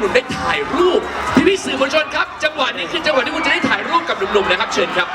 หนุ่มๆได้ถ่ายรูปพี่พี่ๆสื่อมวลชนครับ จังหวะนี้คือจังหวะที่คุณจะได้ถ่ายรูปกับหนุ่มๆนะครับ เชิญครับ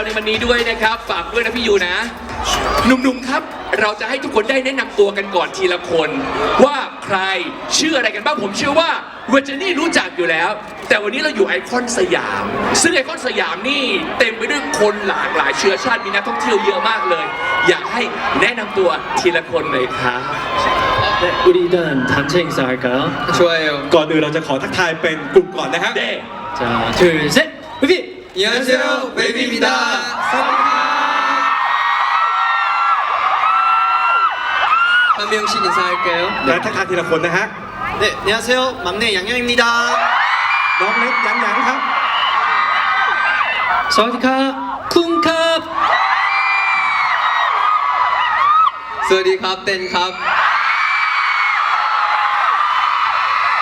ให้กับเราในวันนี้ด้วยนะครับ ฝากด้วยนะพี่ยูนะ หนุ่มๆครับ เราจะให้ทุกคนได้แนะนำตัวกันก่อนทีละคน ว่าใครชื่ออะไรกันบ้างผมเชื่อว่าเวอร์เจนี่รู้จักอยู่แล้ว แต่วันนี้เราอยู่ไอคอนสยาม ซึ่งไอคอนสยามนี่เต็มไปด้วยคนหลากหลายเชื้อชาติมีนักท่องเที่ยวเยอะมากเลย อยากให้แนะนำตัวทีละคนเลยครับ 네, 우리 일단 단체 인사할까요? 좋아요. ก่อนอื่นเราจะขอทักทายเป็นกลุ่มก่อนนะฮะ เด้ 자, 둘, 셋, 우비! 안녕하세요, 베이비입니다. 한 명씩 인사할까요? และทักทายทีละคนนะฮะ 네, 안녕하세요, 막내 양양입니다. น้องเล็กยังยังครับ 사와디카, 쿵캅! สวัสดีครับเต้นครับ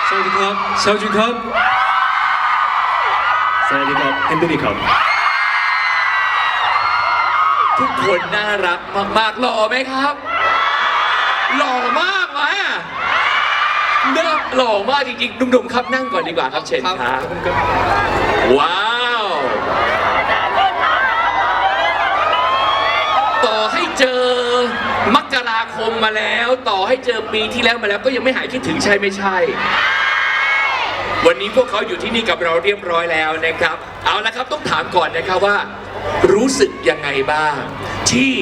사와디캅, 사우주캅! สวัสดีครับแอนโทนีครับ ทุกคนน่ารักมากๆหล่อไหมครับ หล่อมากไมอะเนื้หล่อมากจริงๆดุ่มๆครับนั่งก่อนดีกว่าครับเชนครับว้าว ต่อให้เจอมกราคมมาแล้ว ต่อให้เจอปีที่แล้วมาแล้วก็ยังไม่หายคิดถึงใช่ไม่ใช่ วันนี้พวกเขาอยู่ที่นี่กับเราเรียบร้อยแล้วนะครับ เอาละครับต้องถามก่อนนะครับว่า รู้สึกยังไงบ้าง ที่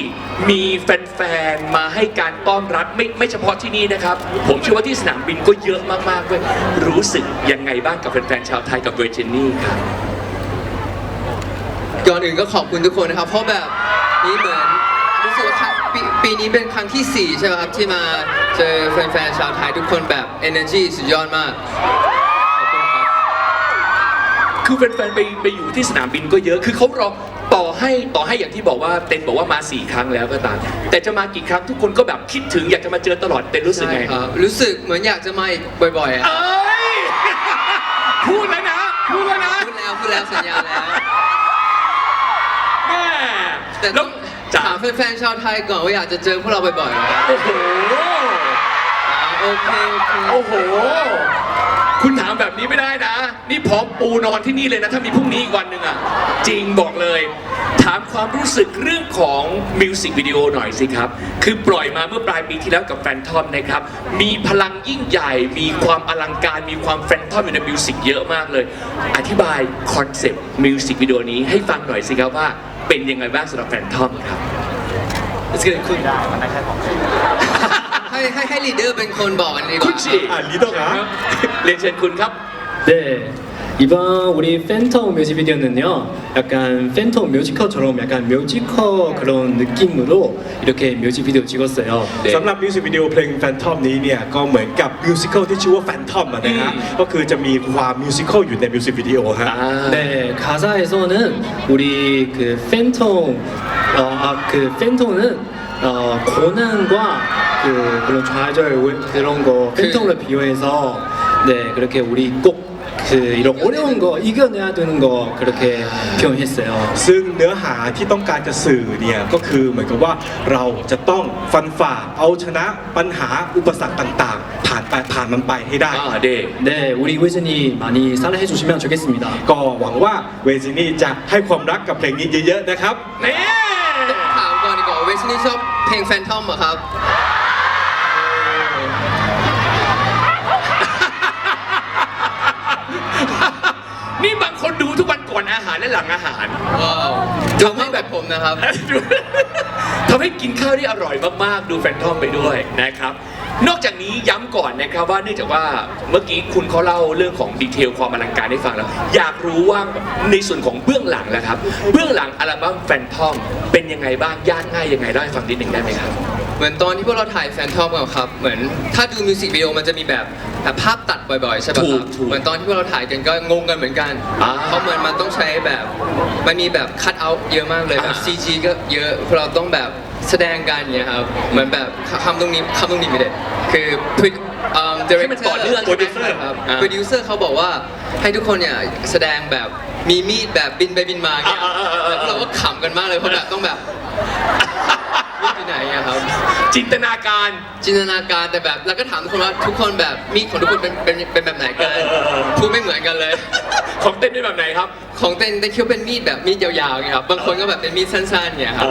มีแฟนๆมาให้การต้อนรับไม่ไม่เฉพาะที่นี่นะครับ ผมเชื่อว่าที่สนามบินก็เยอะมากๆด้วยรู้สึกยังไงบ้างกับแฟนๆชาวไทยกับเวอร์จินี่ครับก่อนอื่นก็ขอบคุณทุกคนนะครับ เพราะแบบนี้เหมือนรู้สึกว่าปีปีนี้เป็นครั้งที่ 4 ใช่ไหมครับ ที่มาเจอแฟนๆชาวไทยทุกคนแบบ energy สุดยอดมาก คือแฟนๆไปไปอยู่ที่สนามบินก็เยอะ คือเขารอต่อให้ต่อให้อย่างที่บอกว่าเต็นบอกว่ามาสี่ครั้งแล้วก็ตาม แต่จะมากี่ครั้งทุกคนก็แบบคิดถึงอยากจะมาเจอตลอดเต็นรู้สึกใช่ไงครับ รู้สึกเหมือนอยากจะมาอีกบ่อยๆอะเอ้ย พูดแล้วนะ พูดแล้วนะพูดแล้วพูดแล้วสัญญาแล้ว แม่แต่แล้ต้วองจ๋าถามแฟนๆชาวไทยก่อนว่าอยากจะเจอพวกเราบ่อยๆไหมครับโอ้โห อ่าโอเคโอเค โอ้โห คุณถามแบบนี้ไม่ได้นะ นี่พร้อมปูนอนที่นี่เลยนะ ถ้ามีพรุ่งนี้อีกวันหนึ่งอะ จริงบอกเลย ถามความรู้สึกเรื่องของมิวสิกวิดีโอหน่อยสิครับ คือปล่อยมาเมื่อปลายปีที่แล้วกับแฟนทอมนะครับ มีพลังยิ่งใหญ่ มีความอลังการ มีความแฟนทอมอยู่ในมิวสิกเยอะมากเลย อธิบายคอนเซปต์มิวสิกวิดีโอนี้ให้ฟังหน่อยสิครับว่าเป็นยังไงบ้างสำหรับแฟนทอมครับ Let's get it quick. ให้ให้ให้ลีดเดอร์เป็นคนบอกกันดีก คุณ ว่า ชี อ่าลีโดครับ เรียนเชิญคุณครับ 네. 이번 우리 팬텀 뮤직비디오는요, 약간 팬텀 뮤지컬처럼 약간 뮤지컬 그런 느낌으로 이렇게 뮤직비디오 찍었어요. เด็ก สำหรับมิวสิกวิดีโอเพลงแฟนทอมนี้เนี่ยก็เหมือนกับมิวสิควลที่ชื่อว่าแฟนทอมนะฮะ อืม ก็คือจะมีความมิวสิควลอยู่ในมิวสิกวิดีโอฮะ อ่า 네, 가사에서는 우리 그 팬텀, 어, 아, 그 팬텀은 어, 고난과 그 그런 좌절 왜- 그런 거 팬텀을 비유해서 네 그렇게 우리 꼭 그 이런 어려운 거 이겨내야 되는 거 그렇게 표현했어요. ซึ่งเนื้อหาที่ต้องการจะสื่อเนี่ยก็คือเหมือนกับว่าเราจะต้องฟันฝ่าเอาชนะปัญหาอุปสรรคต่างๆ ผ่านไปผ่านมันไปให้ได้ อ่าเด็ก 네, 우리 외진이 많이 사랑해 주시면 좋겠습니다. ก็หวังว่าเวจินี่จะให้ความรักกับเพลงนี้เยอะๆนะครับ นี่ ถามก่อ นดีกว่าเวสนี่ชอบเพลงแฟนทอมเหรอครับ นี่บางคนดูทุกวันก่อนอาหารและหลังอาหาร ว้าวทำให้แบบผมนะครับ ทำให้กินข้าวได้อร่อยมาก ๆ ดูแฟนทอมไปด้วยนะครับ นอกจากนี้ย้ำก่อนนะครับว่าเนื่องจากว่าเมื่อกี้คุณเขาเล่าเรื่องของดีเทลความอลังการให้ฟังแล้ว อยากรู้ว่าในส่วนของเบื้องหลังแล้วครับ เบื้องหลังอัลบั้มแฟนทอมเป็นยังไงบ้างยากง่ายยังไงเล่าให้ฟังนิดหนึ่งได้ไหมครับ เหมือนตอนที่พวกเราถ่ายแฟนทอมกันครับ เหมือนถ้าดูมิวสิกวิดีโอมันจะมีแบบแบบภาพตัดบ่อยๆใช่ป่ะถูคกรับถูกเหมือนตอนที่พวกเราถ่ายกันก็งงกันเหมือนกัน อ่าเพราะเหมือนมันต้องใช้แบบมันมีแบบคัดเอาเยอะมากเลยแบบ อ่า CG ก็เยอะพวกเราต้องแบบแสดงกันเนี่ยครับ เหมือนแบบคำตรงนี้คำตรงนี้ไม่ได้คือเอ่อให้มันต่อเนื่องโปรดิวใช่ไหมเซอร์ครับอ่า โปรดิวเซอร์เขาบอกว่าให้ทุกคนเนี่ยแสดงแบบ มีมีดแบบบินไปบินมาเนี่ยอ่าอ่าอ่าอ่า แล้วเราก็ขำกันมากเลยเพราะแบบต้องแบบมีดไปไหนอะครับ จินตนาการ จินตนาการแต่แบบเราก็ถามทุกคนว่าทุกคนแบบมีดของทุกคนเป็นเป็นเป็นแบบไหนกันเออเออเออ พูดไม่เหมือนกันเลย ของเต้นเป็นแบบไหนครับของเต้นเต้นคิดว่าเป็นมีดแบบมีดยาวๆไงครับบางคนก็แบบเป็นมีดสั้นๆเนี่ยครับ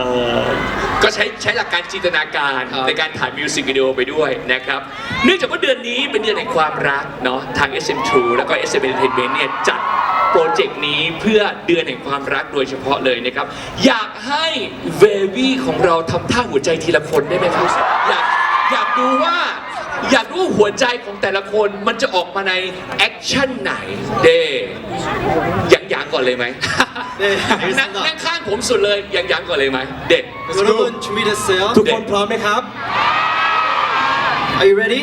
ก็ใช้ใช้หลักการจินตนาการครับ ในการถ่ายมิวสิกวิดีโอไปด้วยนะครับ เนื่องจากว่าเดือนนี้เป็นเดือนแห่งความรักเนาะทาง SM True แล้วก็ SM Entertainment เนี่ยจัดโป รเจกต์นี้เพื่อเดือนแห่งความรักโดยเฉพาะเลยนะครับ อยากให้เววี่ของเราทำท่าหัวใจทีละคนได้ไหมครับ อยากอยากดูว่า อยากรู้ว่าหัวใจของแต่ละคนมันจะออกมาในแอคชั่นไหน เด้ยังยังก่อนเลยไหม 네 นั่งนั่งข้างผมสุดเลยยังยังก่อนเลยไหมเด็ด 여러분 준비됐어요? ทุกคนพร้อมไหมครับ Are you ready?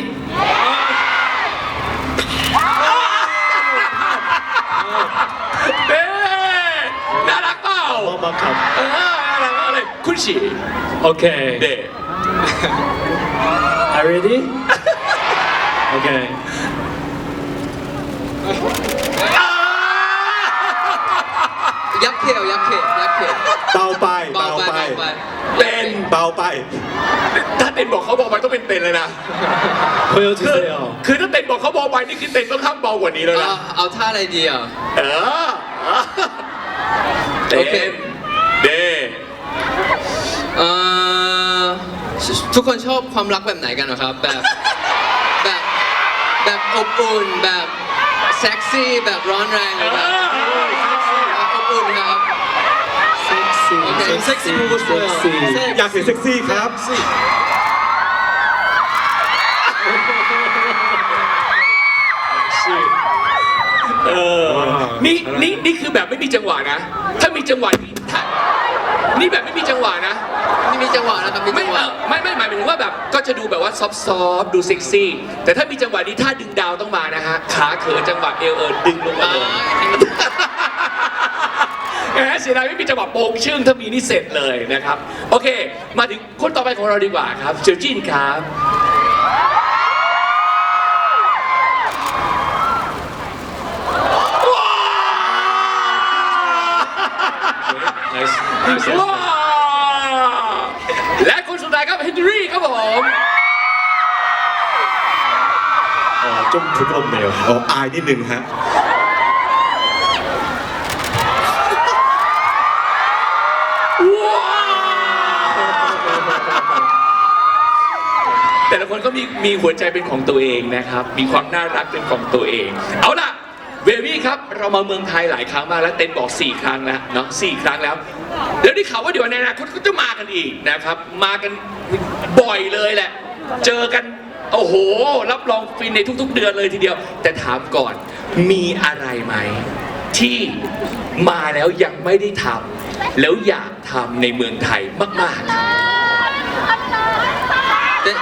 เอ๊ะน่ารักเปล่า 어마캅 เออน่ารักมากเลยคุณฉี 오케이 เด็ Are you ready? 오케이 ยักษ์เขียวยักษ์เขียวยักษ์เขียว เบาไป เบา เบา ไป ไป เบาไป เป็น เบาไป ถ้าเต้นบอกเขาบอกไปต้องเป็นเต้นเลยนะคือ 보여주세요 คือถ้าเต้นบอกเขาบอกไปนี่คือเต้นต้องข้ามเบากว่านี้แล้วนะ เอาเอาท่าอะไรดีอ่ะ เออเต้ โอเค นเด้ เอ่อทุกคนชอบความรักแบบไหนกันเหรอครับ แบบแบบแบบอบอุ่นแบบเซ็กซี่แบบร้อนแรงหรือแบบอ ซ็กซี่มูสเซ็กซี่อยากเห็นเซ็กซี่ครับเออนี่นี่นี่คือแบบไม่มีจังหวะนะ ถ้ามีจังหวะนี่นี่แบบไม่มีจังหวะนะ นี่มีจังหวะนะแต่ไม่ไม่ไม่หมายถึงว่าแบบก็จะดูแบบว่าซอฟต์ดูเซ็กซี่ แต่ถ้ามีจังหวะนี้ถ้าดึงดาวต้องมานะฮะ ขาเขินจังหวะเอวเอิญดึงลงมา แหมเสียดายไม่มีจังหวะโป่งชึ่งถ้ามีนี่เสร็จเลยนะครับ โอเค มาถึงคนต่อไปของเราดีกว่าครับเจียวจินครับ ว้าวและคนสุดท้ายครับเฮนรี่ครับผม 어, 좀 부끄럽네요. 어, อายนิ แต่ละคนก็มีมีหัวใจเป็นของตัวเองนะครับ มีความน่ารักเป็นของตัวเอง เอาล่ะเววี่ครับ เรามาเมืองไทยหลายครั้งมากแล้วเต็นบอก 4 ครั้งแล้วเนาะสี่ครั้งแล้วเดี๋ยวได้ข่าวว่าเดี๋ยวในอนาคตก็จะมากันอีกนะครับ มากันบ่อยเลยแหละ เจอกันโอ้โห รับรองฟินในทุก ๆ เดือนเลยทีเดียว แต่ถามก่อนมีอะไรไหม ที่มาแล้วยังไม่ได้ทำแล้วอยากทำในเมืองไทยมากๆครับ แต่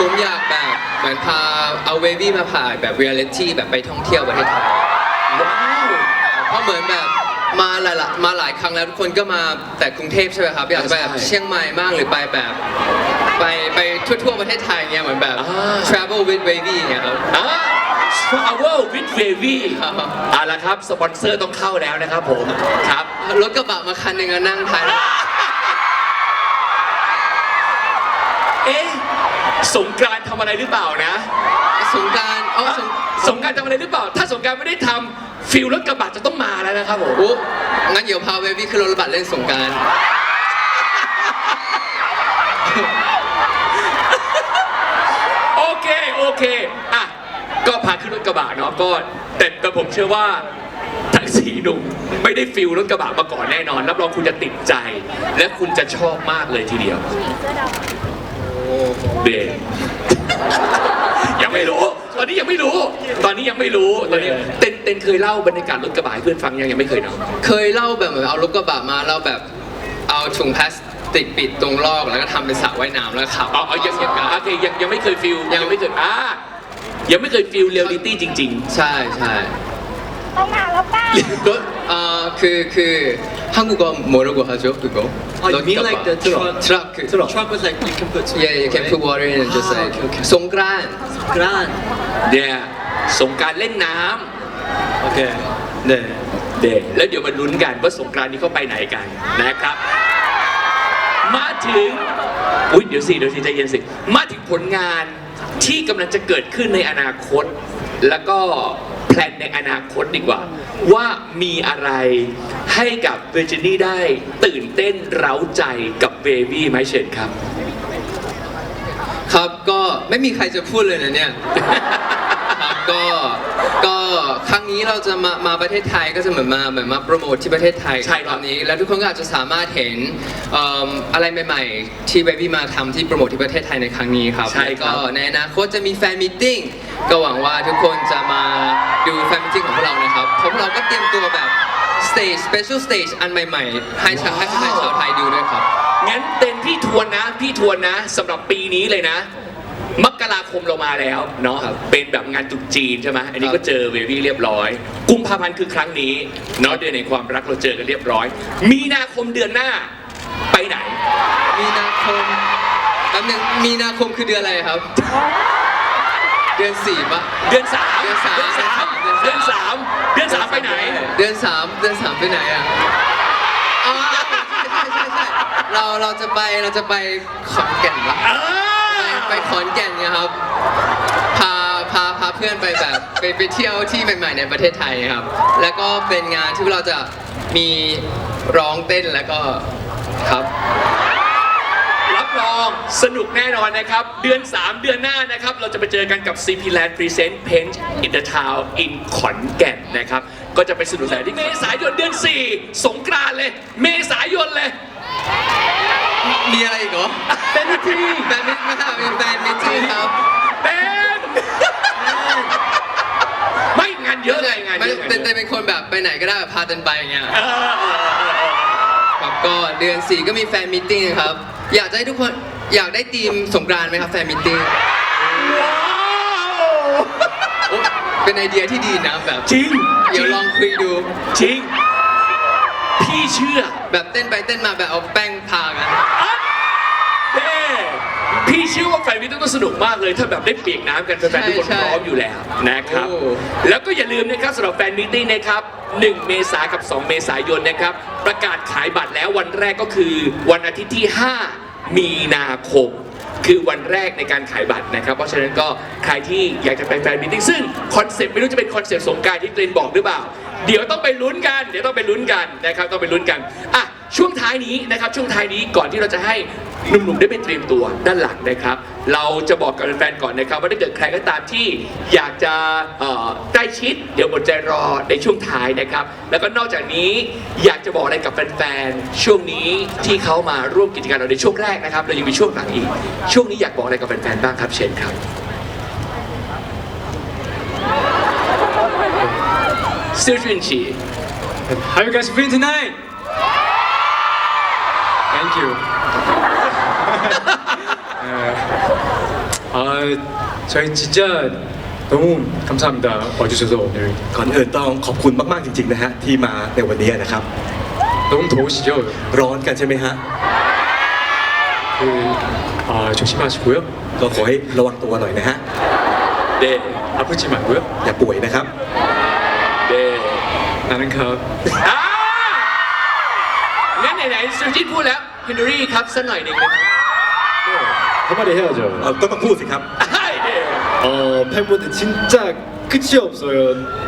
ผมอยากแบบเหมือนพาเอาเววี่มาผ่านแบบเรียลิตี้แบบไปท่องเที่ยวประเทศไทยว้าวเพราะเหมือนแบบมาหลายๆมาหลายครั้งแล้วทุกคนก็มาแต่กรุงเทพใช่ไหมครับอยากจะไปแบบใช่เชียงใหม่บ้างหรือไปแบบ ไปไปทั่วๆประเทศไทยเงี้ยเหมือนแบบอ่า travel with wavy เงี้ยครับอ่า Travel with Wavy ครับเอาละครับ สปอนเซอร์ต้องเข้าแล้วนะครับผมครับรถกระบะมาคันหนึ่งอะนั่งท้าย สงกรานต์ทำอะไรหรือเปล่านะ สงกรารอ๋อสงสงกรานต์ทำอะไรหรือเปล่า ถ้าสงกรานต์ไม่ได้ทำฟิลรถกระบะจะต้องมาแล้วนะครับผมโอ้งั้นเดี๋ยวพาเววี่ขึ้นรถกระบะเล่นสงกราร โอเค โอเค อะ ก็พาขึ้นรถกระบะเนาะก็แต่แต่ผมเชื่อว่าทั้งสี่หนุ่มไม่ได้ฟิลรถกระบะมาก่อนแน่นอน รับรองคุณจะติดใจ และคุณจะชอบมากเลยทีเดียว เบนยังไม่รู้ ตอนนี้ยังไม่รู้ ตอนนี้ยังไม่รู้ตอนนี้เต้นเต้นเคยเล่าบรรยากาศรถกระบะให้เพื่อนฟังยังยังไม่เคยเนาะเคยเล่าแบบเหมือนเอารถกระบะมาเราแบบเอาถุงพลาสติดปิดตรงลอกแล้วก็ทำเป็นสระว่ายน้ำแล้วก็ขับอ๋ออ๋อยังเสียบกันโอเคยังยังไม่เคยฟิลยัยังงไม่เคยอ่ายังไม่เคยฟิลเรียลลิตี้จริงใช่ใช่ ต้องมาแล้วป้า ก็ 아, 그, 그, 한국어 뭐라고 하죠, 그거? Oh, you mean like the truck? truck. 그, Truck. Truck was like you can put Yeah, you can put water in and just Ah, like, okay, okay. 송그란. Gran. ๆ เนี่ยสงกรารเล่นน้ำ Okay. 네. เดแล้วเดี๋ยวมาลุ้นกันว่าสงกรานต์นี้เขาไปไหนกันนะครับ มาถึง อุ้ยเดี๋ยวสิเดี๋ยวสิใจเย็นสิ มาถึงผลงานที่กำลังจะเกิดขึ้นในอนาคต แล้วก็ แพลนในอนาคตดีกว่า ว่ามีอะไรให้กับเวอร์จินี่ได้ตื่นเต้นเร้าใจกับเบบี้ไหมเชนครับ ครับก็ไม่มีใครจะพูดเลยนะเนี่ย ก็ก็ครั้งนี้เราจะมามาประเทศไทยก็จะเหมือนมาเหมือนมาโปรโมทที่ประเทศไทยใช่ครับ ตอนนี้ แล้วทุกคนก็อาจจะสามารถเห็นเอิ่มอะไรใหม่ๆ ที่เบบี้มาทำที่โปรโมทที่ประเทศไทยในครั้งนี้ครับใช่ครับ แล้วก็ในอนาคตจะมีแฟนมิทติ้งก็หวังว่าทุกคนจะมาดูแฟนมิทติ้งของพวกเรานะครับเพราะพวกเราก็เตรียมตัวแบบสเตจสเปเชียลสเตจอันใหม่ๆ ให้ชาวให้แฟนๆชาวไทยดูด้วยครับ งั้นเต็นพี่ทวนนะ พี่ทวนนะสำหรับปีนี้เลยนะ มกราคมเรามาแล้วเนาะครับเป็นแบบงานตรุษจีนใช่ไหมอันนี้ครับก็เจอเววี่เรียบร้อย กุมภาพันธ์คือครั้งนี้เนาะเดือนในความรักเราเจอกันเรียบร้อย มีนาคมเดือนหน้าไปไหน มีนาคมแป๊บนึงมีนาคมคือเดือนอะไรครับ เดือนสี่ปะเดือนสามเดือนสามเดือนสามเดืเดืออนนสาสามมเดือนสามไปไหน เดือนสามเดือนสามไปไหนอะอ๋อใช่ใช่ใช่ใช่เราเราจะไปเราจะไปขอนแก่นปะเอ ไปอไปขอนแก่นนะครับ พาพาพาเพื่อนไปแบบไปไปเที่ยวที่ใหม่ๆในประเทศไทยครับ แล้วก็เป็นงานที่เราจะมีร้องเต้นแล้วก็ครับ รับรองสนุกแน่นอนนะครับ เดือน 3 เดือนหน้านะครับ เราจะไปเจอกันกับ CP Land Present Paint in the Town in ขอนแก่นนะครับ ก็จะไปสนุกสนานที่เมษายนเดือน 4 สงกรานต์เลย เมษายนเลย มีอะไรอีกเหรอแฟนมิตติ้งแฟนมิตรมากมีแฟนมิตรครับ เป็นไม่งานเยอะเลยงานไม่เยอะงานเป็นเยแต่อะเป็นคนแบบไปไหนก็ได้แบบพาเดินไปอย่างเงี้ยเออเออเออเออครับก็เดือนสี่ก็มีแฟนมิทติ้งครับ อยากจะให้ทุกคนอยากได้ทีมสงกรานต์ไหมครับแฟนมิทติ้งว้าวโอ๊ะเป็นไอเดียที่ดีนะแบบจริงเดี๋ยวลองคุยดูจริง พี่เชื่อ แบบเต้นไปเต้นมาแบบเอาแป้งทากัน นมิตรต้องสนุกมากเลยถ้าแบบได้เปียกน้ำกันแฟนๆทุกคนใช่พร้อมอยู่แล้วนะครับ โอ้ แล้วก็อย่าลืมนะครับสำหรับแฟนมิตติ้งนะครับ 1 เมษายนกับ 2 เมษายนนะครับ ประกาศขายบัตรแล้ววันแรกก็คือวันอาทิตย์ที่ 5 มีนาคม คือวันแรกในการขายบัตรนะครับ เพราะฉะนั้นก็ใครที่อยากจะไปแฟนมิตติ้งซึ่งคอนเซ็ปต์ไม่รู้จะเป็นคอนเซ็ปต์สงกรารที่เกรนบอกหรือเปล่า เดี๋ยวต้องไปลุ้นกัน เดี๋ยวต้องไปลุ้นกันนะครับต้องไปลุ้นกันอะ ช่วงท้ายนี้นะครับช่วงท้ายนี้ก่อนที่เราจะให้หนุ่มๆได้ไปเตรียมตัวด้านหลังนะครับ เราจะบอกกับแฟนๆก่อนนะครับ ว่าถ้าเกิดใครก็ตามที่อยากจะใกล้ชิด เดี๋ยวอดใจรอในช่วงท้ายนะครับ แล้วก็นอกจากนี้อยากจะบอกอะไรกับแฟนๆช่วงนี้ที่เขามาร่วมกิจกรรมเราในช่วงแรกนะครับเรายังมีช่วงหลังอีก ช่วงนี้อยากบอกอะไรกับแฟนๆบ้างครับเชนครับซิลจุนชี How you guys feeling tonight? Thank you. 아, 저희 진짜 너무 감사합니다. 와주셔서 오늘 ก่อนอื่นต้องขอบคุณมากๆจริงๆนะฮะที่มาในวันนี้นะครับ 너무 더우시죠? ร้อนกันใช่ไหมฮะ 그, 아, 조심하시고요. ก็ขอให้ระวังตัวหน่อยนะฮะ เด 아프지 말고요. อย่าป่วยนะครับ เด 나는 가. อ่างั้นไหนๆซูจิพูดแล้ว เฮนรี่ครับสักหน่อยหนึ่งนะครับ 한마디 해야죠. เอ่อก็ต้องพูดสิครับ ใช่เด 어, 팬분들 진짜 끝이 없어요.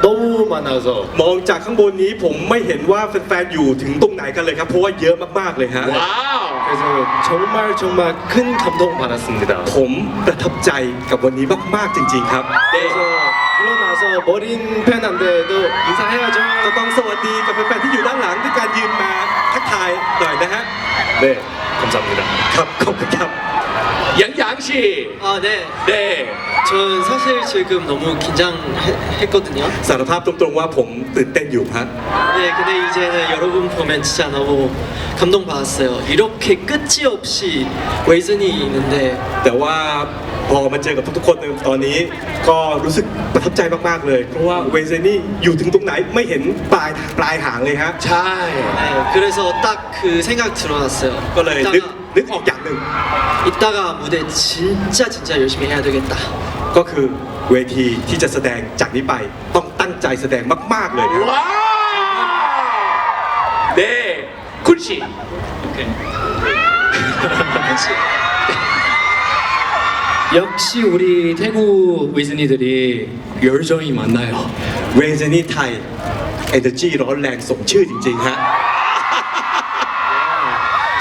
너무 많아서. มองจากข้างบนนี้ผมไม่เห็นว่าแฟนๆอยู่ถึงตรงไหนกันเลยครับ เพราะว่าเยอะมากๆเลยฮะ ว้าว 그래서 정말 정말 큰 감동 받았습니다. ผมประทับใจกับวันนี้มากๆจริง ๆ ครับ 그래서 저 머린 팬한데도 인사해야 죠. ก็ต้องสวัสดีกับแฟนๆที่อยู่ด้านหลังด้วการยืนมาทักทายหน่อยนะฮะ 네, 감사합니 다. ครับขอบคุณครับ 양양 씨, 아, 네. 네, 전 사실 지금 너무 긴장했거든 요. สารภาพตรงๆว่าผมตื่นเต้นอยู่ฮะ 네, 근데 이제는 여러분 보면 진짜 너무 감동받았어 요. 이렇게 끝이 없이 웨이슨이 있는데 แต่ว่า พอมาเจอกับทุกๆคนในตอนนี้ ก็รู้สึกประทับใจมากๆเลย เพราะว่าเวเซนี่อยู่ถึงตรงไหนไม่เห็นปลายปลายหางเลยฮะ ใช่ 네, 그래서 딱 그 생각 들어놨어요. ก็เลยนึก 이따가, นึกออกอย่างหนึ่ง 이따가 무대 진짜 진짜 열심히 해야 되겠다. ก็คือเวทีที่จะแสดงจากนี้ไปต้องตั้งใจแสดงมากๆเลยครับ ว้าวเด้คุณชี 역시 우리 태국 위즈니들이 열정이 많나요. เวเซนี่ไทย Energy ร้อนแรงสมชื่อจริงๆฮะ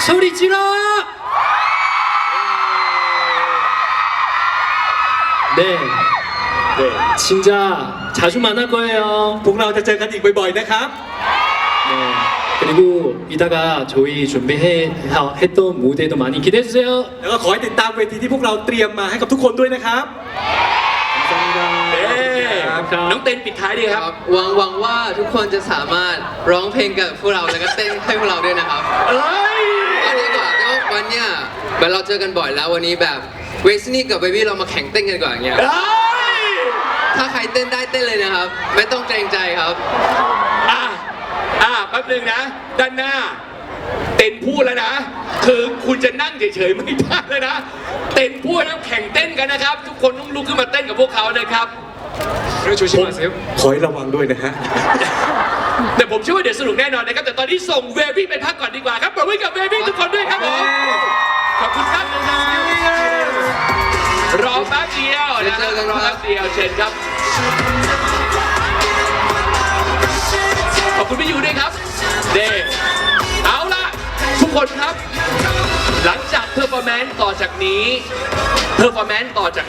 소리 질러! 네, เด้ 진짜 자주 만날 거예요. พวกเราจะเจอกันอีกบ่อยๆนะครับ 네, 그리고 이따가 저희 준비했던 무대도 많이 기대해 주세요. แล้วก็ขอให้ติดตามเวทีที่พวกเราเตรียมมาให้กับทุกคนด้วยนะครับ เด้น้องเต้นปิดท้ายดีค ค รั รับ บหวังหวังว่าทุกคนจะสามารถร้องเพลงกับพวกเราแล้วก็เต้นให้พวกเราด้วยนะครับ เอ้ย เอาดีกว่าแต่ว่าวันเนี้ยเหมือนเราเจอกันบ่อยแล้ววันนี้แบบเวสนี่กับเบบี้เรามาแข่งเต้นกันก่อนอย่างเงี้ย เอ้ย ถ้าใครเต้นได้เต้นเลยนะครับ ไม่ต้องเกรงใจครับ อ่ะ อะแป๊บนึงนะ ด้านหน้า เต้นพูดแล้วนะ คือคุณจะนั่งเฉยๆไม่ได้เลยนะ เต้นพูดแล้วแข่งเต้นกันนะครับ ทุกคนต้องลุกขึ้นมาเต้นกับพวกเขานะครับขอให้ระวังด้วยนะฮะ แต่ผมเชื่อว่าเดี๋ยวสนุกแน่นอนนะครับ แต่ตอนนี้ส่งเวบี้ไปพักก่อนดีกว่าครับปรบมือกับเวบี้ทุกคนด้วยครับผม ขอบคุณครับรอแป๊บเดียวนะเจอกันรอครัแป๊บบเดียวเชิญครับขอบ คุณพี่ยูด้วยครับเดเอาล่ะทุกคนครับ หลังจากเพอร์ฟอร์แมนซ์ต่อจากนี้เพอร์ฟอร์แมนซ์ต่อจาก